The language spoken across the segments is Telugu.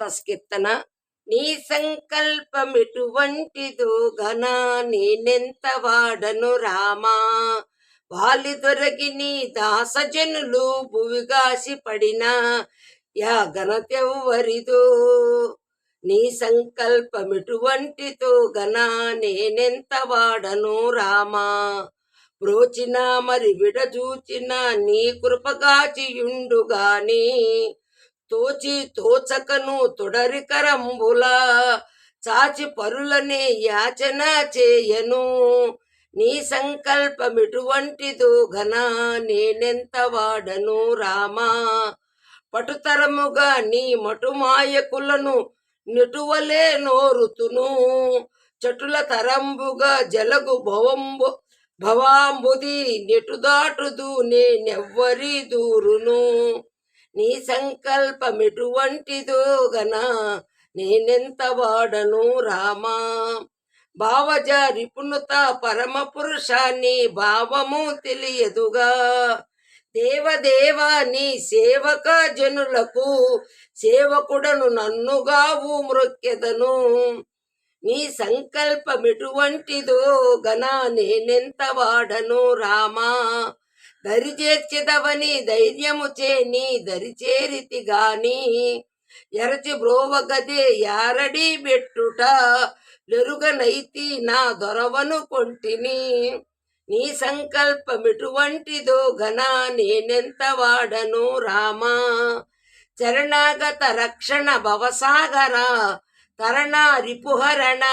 కీర్తన నీ సంకల్పమెటువంటిదో ఘన నేనెంత వాడను రామా? వాలి దొరగి నీ దాసజనులు భువిగాసి పడిన యా ఘనతెవ్వరిదో? నీ సంకల్పమెటువంటిదో ఘన నేనెంత వాడను రామా? ప్రోచిన మరి విడజూచిన నీ కృపగాచియుండుగాని తోచి తోచకను తొడరికరంబుల చాచి పరులనే యాచన చేయను. నీ సంకల్పమిటువంటిదో ఘన నేనెంత వాడను రామా? పటుతరముగా నీ మటుమాయకులను నిటువలే నోరుతును. చటుల తరంబుగా జలగు భవంబు భవాంబుది నెటుదాటుదు నేనెవ్వరి దూరును. నీ సంకల్పమెటువంటిదో గన నేనెంత వాడను రామా? భావజ రిపుణుత పరమ పురుషాన్ని భావము తెలియదుగా. దేవదేవా నీ సేవక జనులకు సేవకుడను నన్నుగావు మృక్కెదను. నీ సంకల్పమిటువంటిదో గన నేనెంత వాడను రామా? దరిచేర్చితవని ధైర్యము చే నీ దరిచేరితి గాని ఎరచి బ్రోవగదే యారడి బెట్టుట లెరుగనైతి నా దొరవను కొంటిని. నీ సంకల్పమెటువంటిదో ఘన నేనెంత వాడను రామా? చరణాగత రక్షణ భవసాగర తరణ రిపుహరణ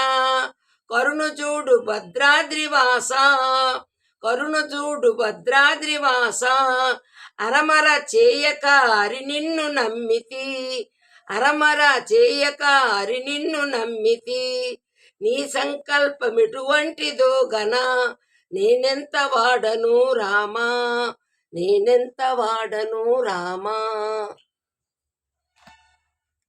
కరుణుచూడు భద్రాద్రివాసా భద్రాద్రివాస కరుణజూడు భద్రాద్రివాస. అరమర చేయక అరి నిన్ను నమ్మితి. అరమర చేయక అరి నిన్ను నమ్మితి. నీ సంకల్పమెటువంటిదో గన నేనెంత వాడను రామా? నేనెంత వాడను రామా?